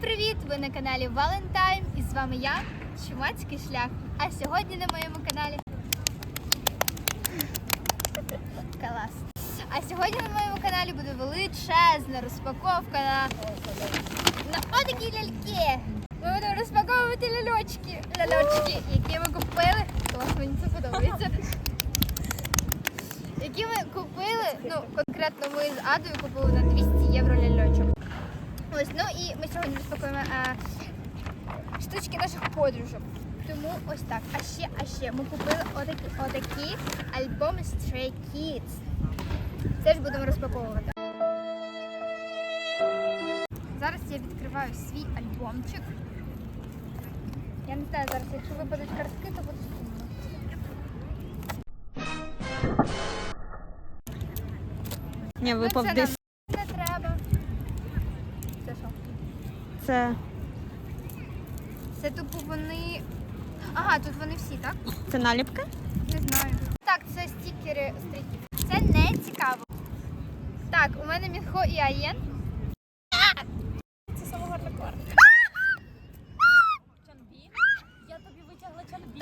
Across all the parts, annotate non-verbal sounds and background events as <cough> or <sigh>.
привіт! Ви на каналі Valentine і з вами я, Чумацький шлях. А сьогодні на моєму каналі. Клас. А сьогодні на моєму каналі буде величезна розпаковка на, на отакі ляльки. Ми будемо розпаковувати ляльочки, ляльочки, які ми купили. Клас, мені це подобається. Які ми купили, ну конкретно ми з Адою купили на 200 євро ляльочок. Ось, ну і ми сьогодні розпакуємо е, штучки наших подружок. Тому ось так. А ще, а ще ми купили отакі, отакі альбоми Stray Kids. Теж будемо розпаковувати. Зараз я відкриваю свій альбомчик. Я не знаю зараз, якщо випадуть картки, то буде сумно. Ну, випав десь. Це, Це тупо вони. Ага, тут вони всі, так? це наліпка? Не знаю. Так, це стікери стрітів. Це не цікаво. Так, у мене Мінхо і Аєн. Це саме гарна карта. Чанбі? Я тобі витягла чанбі.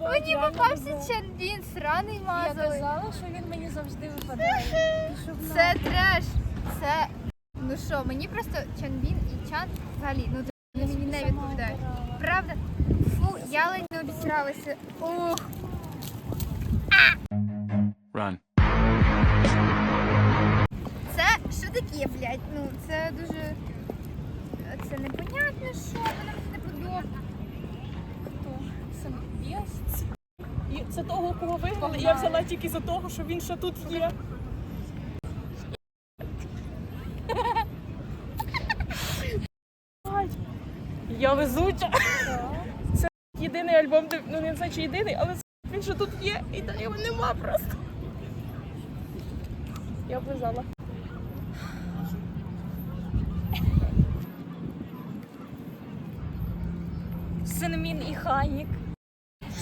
Мені попався. Чанбін, сраний Я мазовий. казала, що він мені завжди випадає. Це треш. Це. Ну що, мені просто Чанбін і Чан взагалі, ну Я мені не обирала. Правда? Фу, я ледь не обісралася. Ух. Run. Це що таке, блядь? Ну, це дуже. Це непонятно, що воно мені не подобається. Хто? Сам І це того, кого вигнали, я взяла тільки за того, що він ще тут є. Я везуча. Це єдиний альбом, ну не знаю, чи єдиний, але він ще тут є, і та його нема просто. Я облизала. Синмін і Ханік.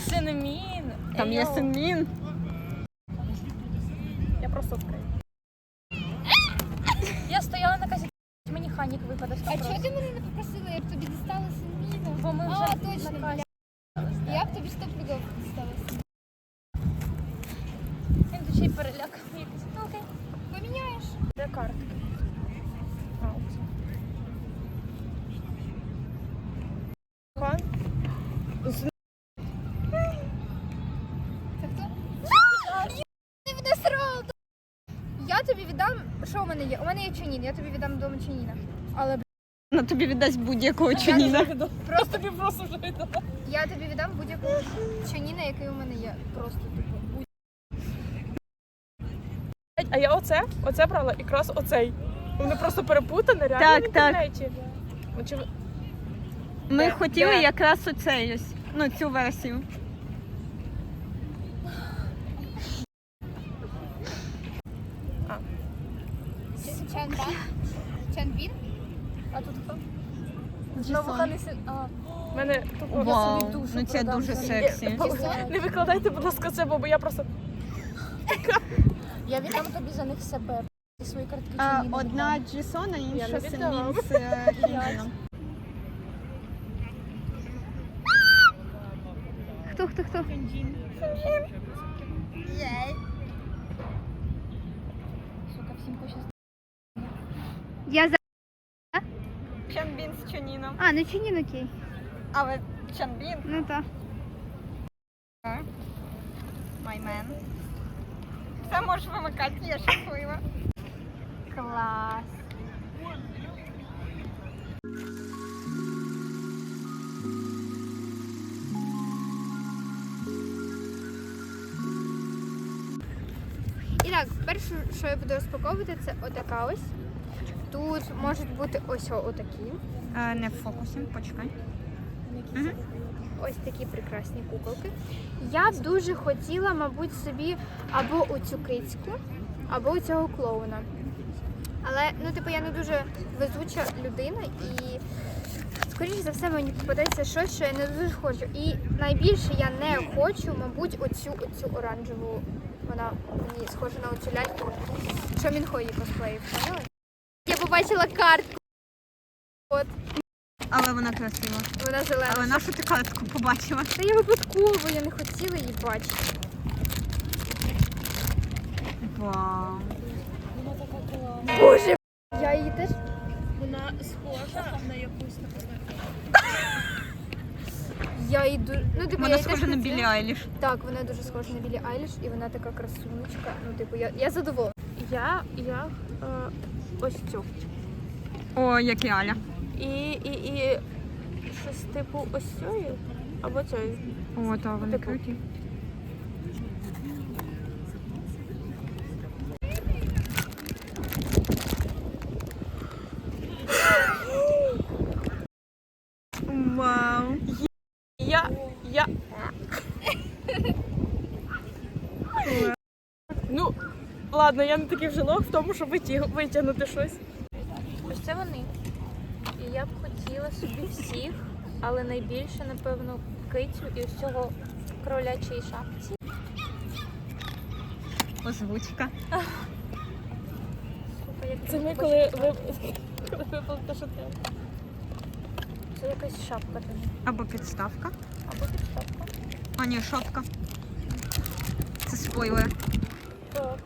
Синмін. Там є синмін. Я просто відкрию. Мені Ханік випаде. А чого ти мене не попросила, я б тобі дістала синміну? Бо ми А, вже точно, на касі. Я б тобі сто пудов дістала синміну. Він тут ще й перелякав якийсь. Ну окей. Поміняєш? Де картки? А? Це хто? Ти мене срав! Я тобі віддам, що у мене є? У мене є чинін, я тобі віддам вдома чиніна. Але б- На тобі віддасть будь-якого чиніна. Просто тобі просто вже віддала. я тобі віддам будь-якого чиніна, який у мене є. Просто типу. будь- А я оце, оце брала, якраз оцей. Вони просто перепутані, реально Так, в так. інтернеті. Ну, Ми Де? хотіли Де? якраз оцей ось. Ну, цю версію. Ч- Чанбан? Чанбін? А тут хто? В мене тут Вау, собі душу ну це продам дуже сексі. Не викладайте, будь ласка, це, бо я просто. Я віддам тобі за них себе. Свої картки А, чи ні, одна. Джесона, Я інша не з е. <laughs> Хто, хто, хто? Сука, всім пощастило. Я за. А, ну чинін окей. Але Чанбін, Ну так. man. Це можеш вимикати, я щаслива. Клас. І так, перше, що я буду розпаковувати, це отака ось. Тут можуть бути ось отакі. Е, Не в фокусі, почекай. Ось такі прекрасні куколки. Я б дуже хотіла, мабуть, собі або оцю кицьку, або цього клоуна. Але, ну, типу, я не дуже везуча людина і, скоріше за все, мені попадеться щось, що я не дуже хочу. І найбільше я не хочу, мабуть, оцю оцю оранжеву. Вона мені схожа на оцю ляльку, що Мінхо її косплеїв. поняли? Я побачила картку. От, Але вона красива. вона зелена. Але нашу ти картку побачила. Та я випадково, я не хотіла її бачити. Вау. Вона така класна. Боже, я її теж. Вона схожа на якусь таку. Я її дуже. Ну, типу, я Вона її теж схожа на хотіла. Білі Айліш. Так, вона дуже схожа на Білі Айліш, і вона така красунечка. Ну, типу, я, я задоволена. Я, я е, ось цю. О, як і Аля. І, і, і щось типу ось цієї або цієї. О, та вони Типу. круті. Вау. Я, я. ну, ладно, я не такий вже лох в тому, щоб витяг- витягнути щось. Ось це вони. І я б хотіла собі всіх, але найбільше, напевно, кицю і ось цього кролячої шапці. Озвучка. Сука, як Це ми, коли ви випали те, що треба. Це якась шапка там. Або підставка. Або підставка. А, ні, шапка. Це спойлер. Так.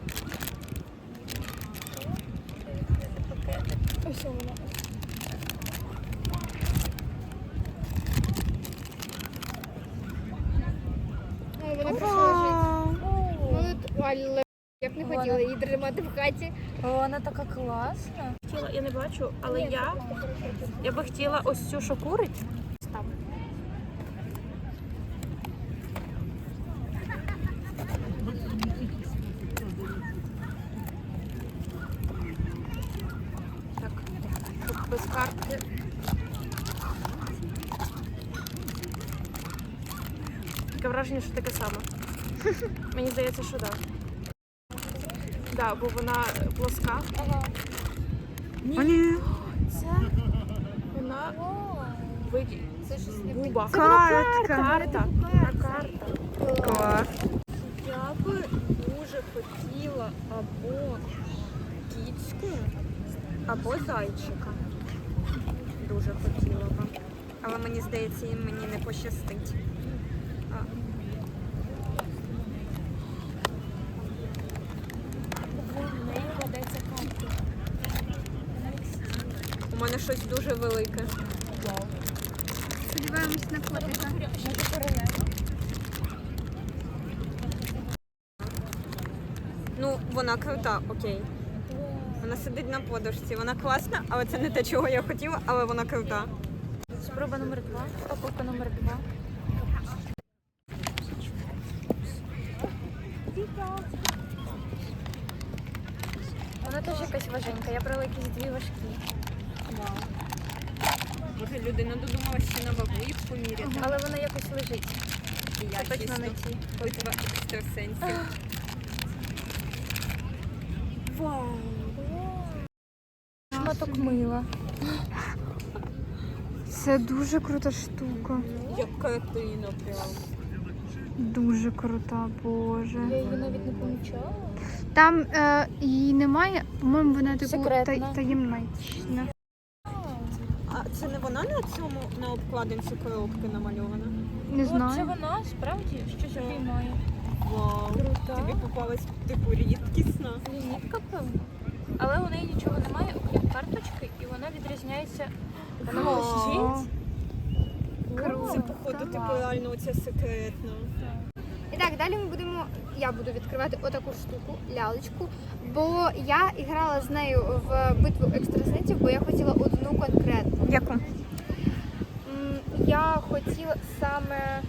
Ось вона. О, вона просто лежить. Ну, але я б не хотіла її тримати в хаті. Вона така класна. Я не бачу, але я, я би хотіла ось цю що курить. Там. Так, щоб без картки. Таке враження, що. <laughs> Мені здається, що так. Да, бо вона плоска. Ага. Ні. Це вона виді. Це щось не Буба. Карта. Карта. Клас. Я би дуже хотіла або кіцьку, або зайчика. Дуже хотіла б. Але мені здається, їм мені не пощастить. А, В неї ведеться карта. У мене щось дуже велике. Сподіваємось на котика. Ну, вона крута, окей. Вона сидить на подушці. Вона класна, але це не те, чого я хотіла, але вона крута. Спроба номер два. Покупка номер два. Вона теж якась важенька. Я брала якісь дві важкі. Може, людина додумалася ще на вагу їх поміряти. Але вона якось лежить. Я Це точно не ті. Битва екстрасенсів. Шматок мила. Це дуже крута штука. Як картина прям. Дуже крута, боже. Я її навіть не помічала. Там е, її немає, по-моєму, вона типу Секретна. та- таємнична. Цьому на обкладинці коробки намальована? Не О, Це знаю. вона справді щось обіймає. Вау. Крута. Тобі попалась типу рідкісна. Лінітка, певно. Але у неї нічого немає, окрім карточки, і вона відрізняється. Вона блищить. Круто. Це походу типу реально оця секретна. І так, далі ми будемо. Я буду відкривати отаку штуку, лялечку. Бо я грала з нею в битву екстрасенсів, бо я хотіла одну конкретну. Яку? Я хотіла саме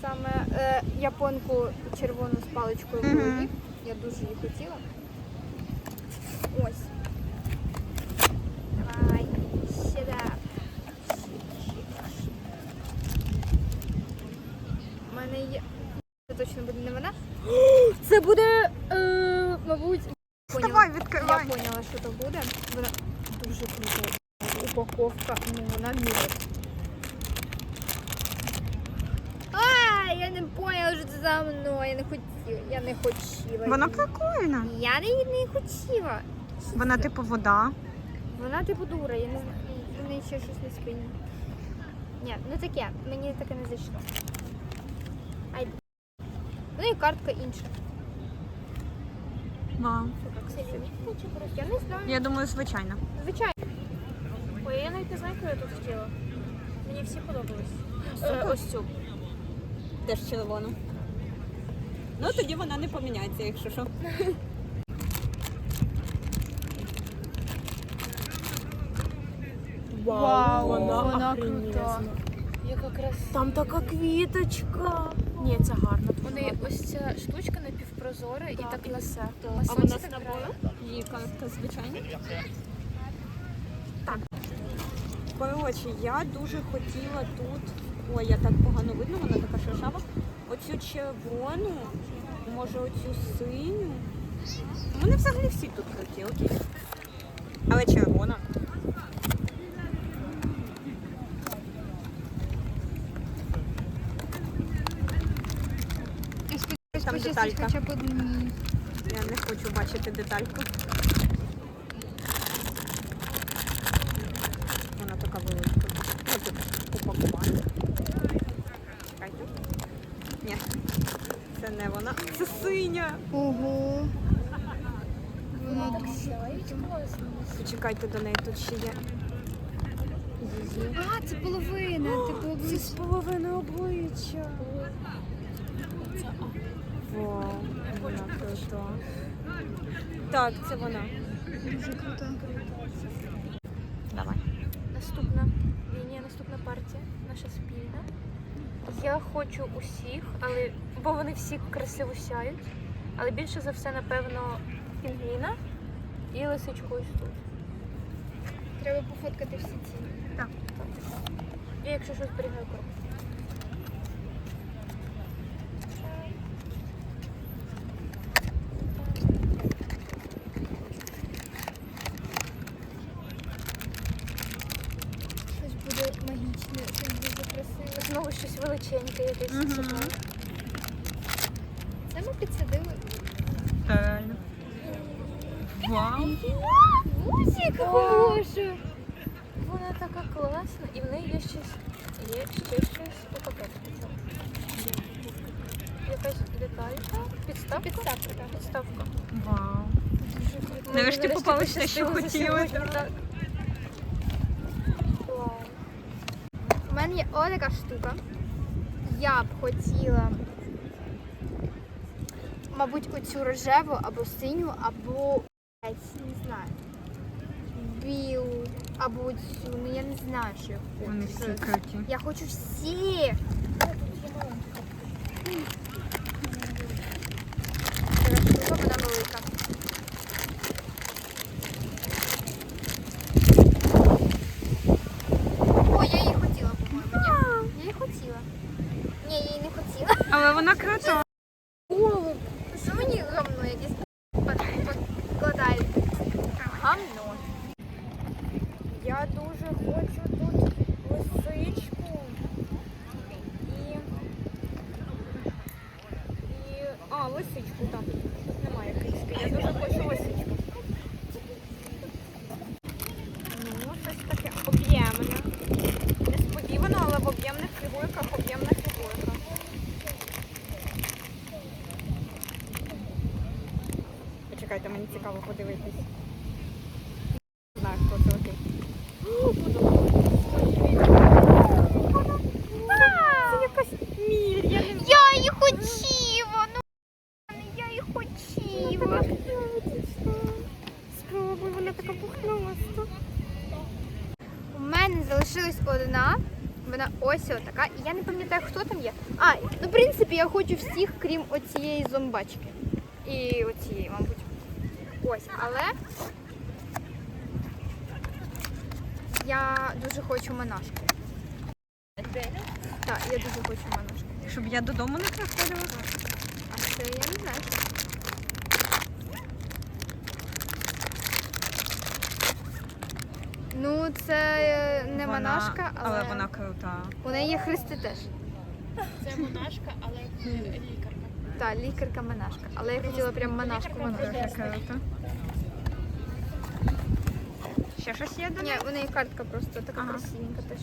саме е, японку червону з паличкою в руці. Я дуже її хотіла. Ось. Давай, сюди. У мене є. Це точно буде не вона. Це буде, е, мабуть. Поняла. Давай, Я відкривай. поняла, що то буде. Вона дуже крута. Упаковка, ну вона міра. А, я не поняла, що це за мною. Я не хотіла. Я не хотіла. Вона її. прикольна. Я не, не хотіла. Вона типу вода. Вона типу дура, я не знаю. в неї ще щось на спині. Ні, ну таке, мені таке не зайшло. Ай. Ну і картка інша. Вау. Я не знаю. Я думаю, звичайно. Звичайно. Ой, я навіть не знаю, кого я тут хотіла. Мені всі подобались. Е, ось цю. Теж червону. Ну тоді вона не поміняється, якщо що. Вау, вона крута. Яка краса. Там така квіточка. Ні, це гарно. Вони ось ця штучка напівпрозора і так несе. А вона з тобою? Її картка звичайна? Так. Коротше, я дуже хотіла тут. Ой, я так погано видно, вона така шершава. Оцю червону, може оцю синю. У мене взагалі всі тут круті, окей. Але червона. Там деталька. Я не хочу бачити детальку. Вона така велика. Ну, тут упакування. Чекайте. Ні, це не вона. Це синя. Ого. Вона Почекайте до неї, тут ще є. Її. А, це половина. Типу Це з половиною обличчя. Вау, вона крута. Так, це вона. дуже круто. Давай. Наступна лінія, наступна партія, наша спільна. Я хочу усіх, але бо вони всі красиво сяють. Але більше за все, напевно, пінгвіна і лисичку ось тут. Треба пофоткати всі ці. І якщо щось зберігаю коробку. Щось буде магічне, щось дуже красиве. Знову щось величеньке якесь сюди. Це ми. Реально. Вау. Ось яка хороша. Вона така класна, і в неї є щось, є ще щось у пакетику. цьому. Якась деталька, підставка. Підставка, так. Підставка. Вау. Нарешті попалось те, що хотіла. так. Вау. У мене є ось така штука. Я б хотіла, мабуть, оцю рожеву або синю, або не знаю. Біл або цю, ну я не знаю, що я хочу. Вони всі круті. Я хочу всі. Така штука, вона велика. О, я її хотіла, по-моєму. Ні? Я її хотіла. Ні, я її не хотіла. Але вона крута. Голуб. Що мені гамно якесь покладають? Гамно. Я дуже хочу тут лисичку. І. І. А, лисичку, так. Тут немає киски. Я дуже хочу лисичку. Ну, щось таке об'ємне. Несподівано, але в об'ємних фігурках об'ємна фігурка. Почекайте, мені цікаво подивитись. Не знаю, хто це окей. Це якась міль, я не Я її хотіла, ну я її хотіла. Спробуй, вона така пухнаста. У мене залишилась одна. Вона ось така. І я не пам'ятаю, хто там є. А, ну в принципі, я хочу всіх, крім оцієї зомбачки. І оцієї, мабуть. Ось, але я дуже хочу монашки. Так, я дуже хочу монашки. Щоб я додому не приходила. А це я не знаю. Ну, це не Вона- монашка, але, але вона крута. у неї є хрести теж. Це монашка, але. Так, лікарка монашка. Але я хотіла прям монашку монашку. Ще щось є до Ні, у неї картка просто така Ага. красивенька теж.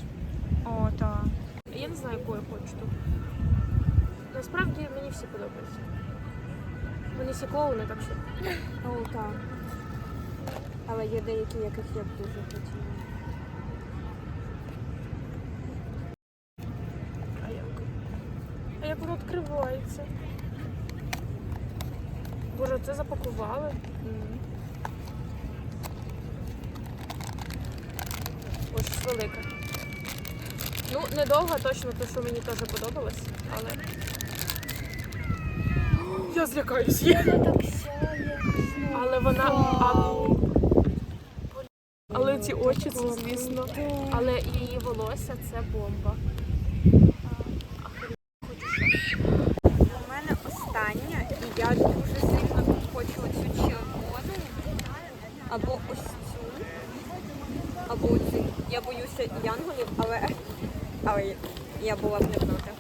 О, так. Я не знаю, яку я хочу. Насправді мені всі подобаються. Вони всі клоуни, так що. О, так. Але є деякі, яких я б дуже хотіла. А як? А як воно відкривається? Боже, це запакували. Ось щось велике. Ну, недовго точно, то, що мені теж подобалось, але. Я злякаюсь. Але вона. А... Але ці очі, це звісно. Але її волосся це бомба. У мене остання, і я дуже сильно тут хочу оцю червону. Або ось цю. Або оцю. Я боюся янголів, але, я була б не проти.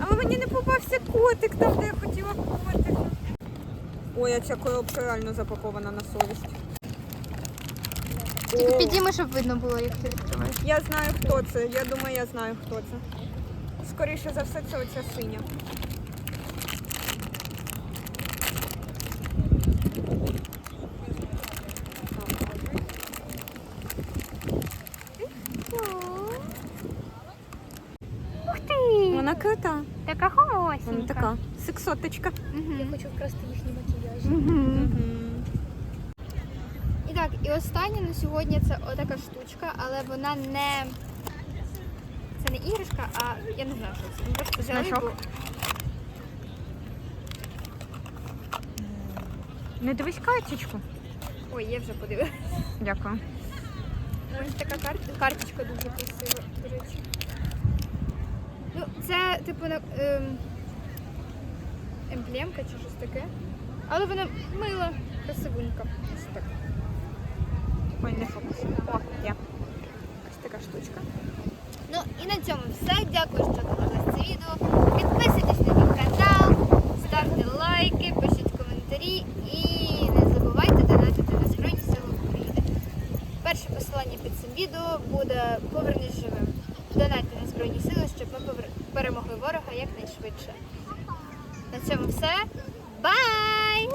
Але мені не попався котик там, де я хотіла котик. Ой, а ця коробка реально запакована на совість. Тільки підійми, щоб видно було, як ти відкриваєш. Я знаю, хто це. Я думаю, я знаю, хто це. Скоріше за все, це оця синя. Ух ти! Вона крута. Така хорошенька. Вона така сексоточка. Мгм. Хочу вкрасти їхній макіяж. І так, і останнє на сьогодні це отака штучка, але вона не. Це не іграшка, а я не знаю, що це. Ми просто взяли, Значок. бо Не дивись катечку. Ой, я вже подивилася. Дякую. Ось така карт... карточка дуже красива, до речі. Це, типу, на... ем... емблемка чи щось таке. Але вона мила, красивунька. Ось так. Ой, не фокус. О, є. Ось така штучка. Ну і на цьому все. Дякую, що дивились це відео. Підписуйтесь на мій канал, ставте лайки, пишіть коментарі і не забувайте донатити на Збройні Сили України. Перше посилання під цим відео буде Повернись живим. Донатьте на Збройні Сили, щоб ми перемогли ворога якнайшвидше. На цьому все. Бай!